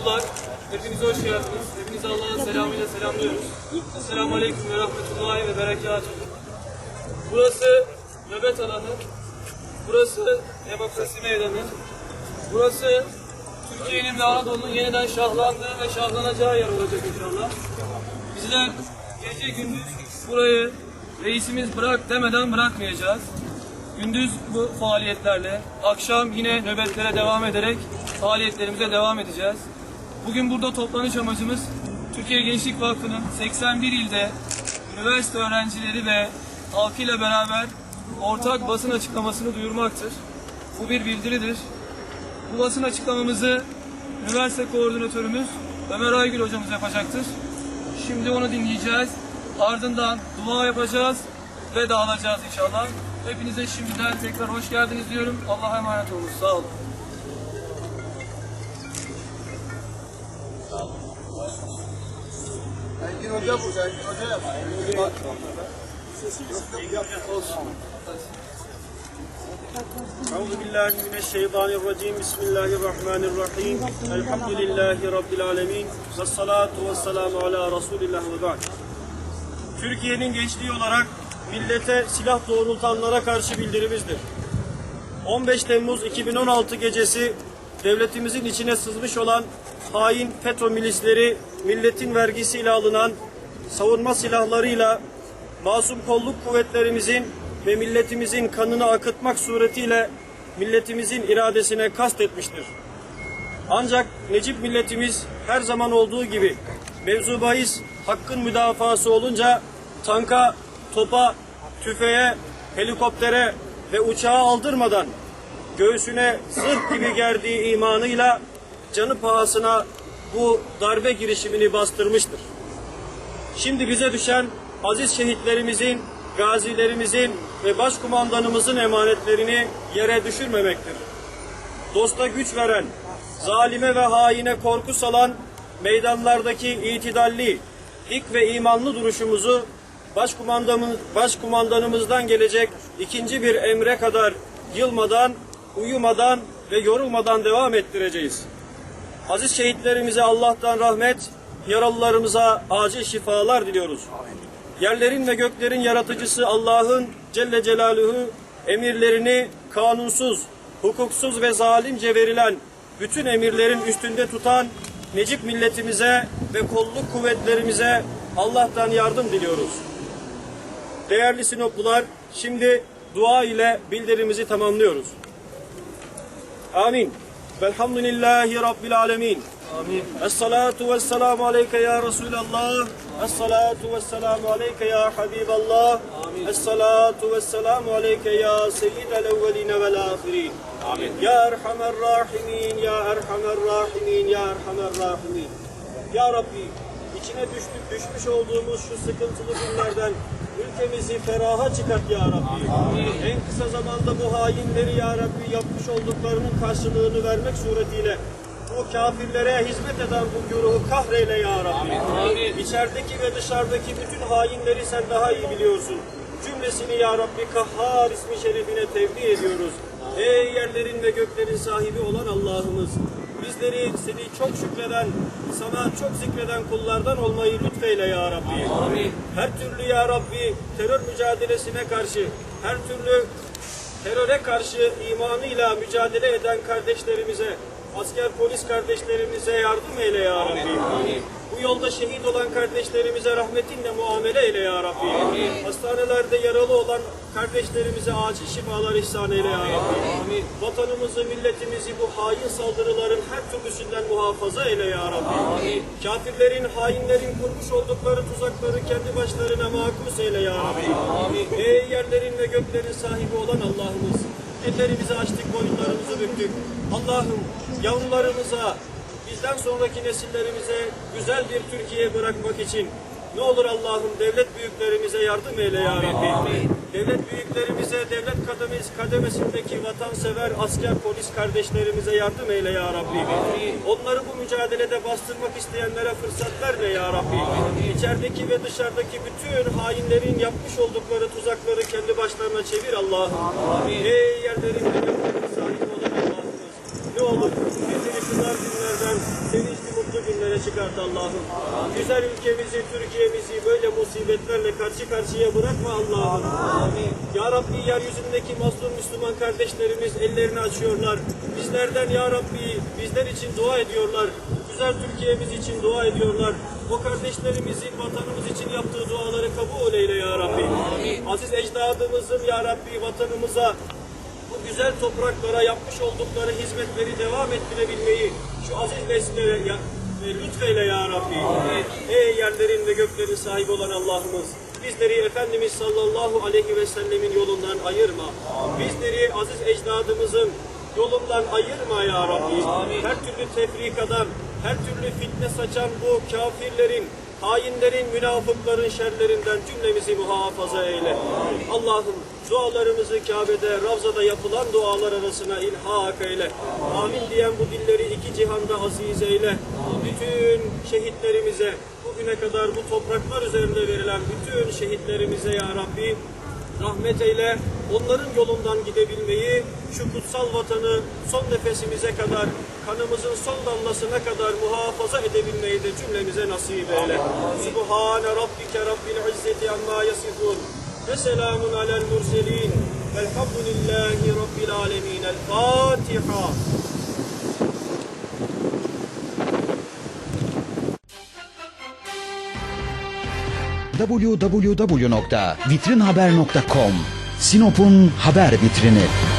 Merhabalar, hepiniz hoş geldiniz. Hepinizi Allah'ın selamıyla selamlıyoruz. Esselamu Aleyküm ve Rahmetullahi ve Berekatuhu. Burası nöbet alanı, burası demokrasi meydanı, burası Türkiye'nin ve Anadolu'nun yeniden şahlandığı ve şahlanacağı yer olacak inşallah. Bizler gece gündüz burayı reisimiz bırak demeden bırakmayacağız. Gündüz bu faaliyetlerle, akşam yine nöbetlere devam ederek faaliyetlerimize devam edeceğiz. Bugün burada toplanış amacımız Türkiye Gençlik Vakfı'nın 81 ilde üniversite öğrencileri ve halkıyla beraber ortak basın açıklamasını duyurmaktır. Bu bir bildiridir. Bu basın açıklamamızı üniversite koordinatörümüz Ömer Aygül hocamız yapacaktır. Şimdi onu dinleyeceğiz. Ardından dua yapacağız ve dağılacağız inşallah. Hepinize şimdiden tekrar hoş geldiniz diyorum. Allah'a emanet olun. Sağ olun. Engin Hoca burada, Engin Hoca yap. Bak. أعوذ بالله من الشيطان الرجيم بسم الله الرحمن الرحيم الحمد لله رب العالمين والصلاة والسلام على رسول الله ve ba'd. Türkiye'nin gençliği olarak millete silah doğrultanlara karşı bildirimizdir. 15 Temmuz 2016 gecesi devletimizin içine sızmış olan hain FETÖ milisleri milletin vergisiyle alınan savunma silahlarıyla masum kolluk kuvvetlerimizin ve milletimizin kanını akıtmak suretiyle milletimizin iradesine kastetmiştir. Ancak Necip milletimiz her zaman olduğu gibi mevzu bahis hakkın müdafası olunca tanka, topa, tüfeğe, helikoptere ve uçağa aldırmadan göğsüne zırh gibi gerdiği imanıyla canı pahasına bu darbe girişimini bastırmıştır. Şimdi bize düşen aziz şehitlerimizin, gazilerimizin ve başkumandanımızın emanetlerini yere düşürmemektir. Dosta güç veren, zalime ve haine korku salan meydanlardaki itidalli, dik ve imanlı duruşumuzu başkumandanımız, başkumandanımızdan gelecek ikinci bir emre kadar yılmadan, uyumadan ve yorulmadan devam ettireceğiz. Aziz şehitlerimize Allah'tan rahmet, yaralılarımıza acil şifalar diliyoruz. Yerlerin ve göklerin yaratıcısı Allah'ın Celle Celaluhu emirlerini kanunsuz, hukuksuz ve zalimce verilen bütün emirlerin üstünde tutan Necip milletimize ve kolluk kuvvetlerimize Allah'tan yardım diliyoruz. Değerli Sinoplular, şimdi dua ile bildirimizi tamamlıyoruz. Amin. فالحمد لله رب العالمين آمين الصلاة والسلام عليك يا رسول الله الصلاة والسلام عليك يا حبيب الله آمين الصلاة والسلام عليك يا سيد الأولين والآخرين آمين يا أرحم الراحمين يا أرحم الراحمين يا أرحم الراحمين يا ربي içine düştük, düşmüş olduğumuz şu sıkıntılı günlerden ülkemizi feraha çıkart Ya Rabbi. En kısa zamanda bu hainleri Ya Rabbi yapmış olduklarının karşılığını vermek suretiyle bu kafirlere hizmet eden bu güruhu kahreyle ya Rabbi. Amin. İçerideki ve dışarıdaki bütün hainleri sen daha iyi biliyorsun. Cümlesini ya Rabbi kahhar ismi şerifine tevdi ediyoruz. Ey yerlerin ve göklerin sahibi olan Allah'ımız. Bizleri seni çok şükreden, sana çok zikreden kullardan olmayı lütfeyle ya Rabbi. Amin. Her türlü ya Rabbi terör mücadelesine karşı, her türlü teröre karşı imanıyla mücadele eden kardeşlerimize, asker polis kardeşlerimize yardım eyle ya Rabbi. Bu yolda şehit olan kardeşlerimize rahmetinle muamele eyle ya Rabbi. Hastanelerde yaralı olan kardeşlerimize acil şifalar ihsan eyle ya Rabbi. Vatanımızı, milletimizi bu hain saldırıların her türlüsünden muhafaza eyle ya Rabbi. Kafirlerin, hainlerin kurmuş oldukları tuzakları kendi başlarına makus eyle ya Rabbi. Ey yerlerin ve göklerin sahibi olan Allah'ımız. Ellerimizi açtık, boyunlarımızı büktük. Allah'ım yavrularımıza, bizden sonraki nesillerimize güzel bir Türkiye bırakmak için ne olur Allah'ım devlet büyüklerimize yardım eyle ya Rabbi. Devlet büyüklerimize, devlet kademesi, kademesindeki vatansever asker polis kardeşlerimize yardım eyle ya Rabbi. Onları bu mücadelede bastırmak isteyenlere fırsat verme ya Rabbi. İçerideki ve dışarıdaki bütün hainlerin yapmış oldukları tuzakları kendi başlarına çevir Allah'ım. Ey yerlerin ve sahibi olan Allah'ımız. Ne olur bizleri şu dar günlerden sevinçli günlere çıkart Allah'ım. Güzel ülkemizi, Türkiye'mizi böyle musibetlerle karşı karşıya bırakma Allah'ım. Ya Rabbi yeryüzündeki mazlum Müslüman kardeşlerimiz ellerini açıyorlar. Bizlerden Ya Rabbi bizler için dua ediyorlar. Güzel Türkiye'miz için dua ediyorlar. O kardeşlerimizin vatanımız için yaptığı duaları kabul eyle Ya Rabbi. Aziz ecdadımızın Ya Rabbi vatanımıza bu güzel topraklara yapmış oldukları hizmetleri devam ettirebilmeyi şu aziz neslere ya, e, lütfeyle ya Rabbi. Ey yerlerin ve göklerin sahibi olan Allah'ımız. Bizleri Efendimiz sallallahu aleyhi ve sellemin yolundan ayırma. Bizleri aziz ecdadımızın yolundan ayırma ya Rabbi. Her türlü tefrikadan, her türlü fitne saçan bu kafirlerin, hainlerin, münafıkların şerlerinden cümlemizi muhafaza eyle. Allah'ım dualarımızı Kabe'de, Ravza'da yapılan dualar arasına ilhak eyle. Amin diyen bu dilleri iki cihanda aziz eyle. Bütün şehitlerimize, bugüne kadar bu topraklar üzerinde verilen bütün şehitlerimize ya Rabbi rahmet eyle. Onların yolundan gidebilmeyi, şu kutsal vatanı son nefesimize kadar, kanımızın son damlasına kadar muhafaza edebilmeyi de cümlemize nasip eyle. Subhane Rabbike Rabbil İzzeti amma yasifun. Ve selamun alel murselin. Velhamdülillahi Rabbil alemin. El Fatiha. www.vitrinhaber.com Sinop'un haber vitrini.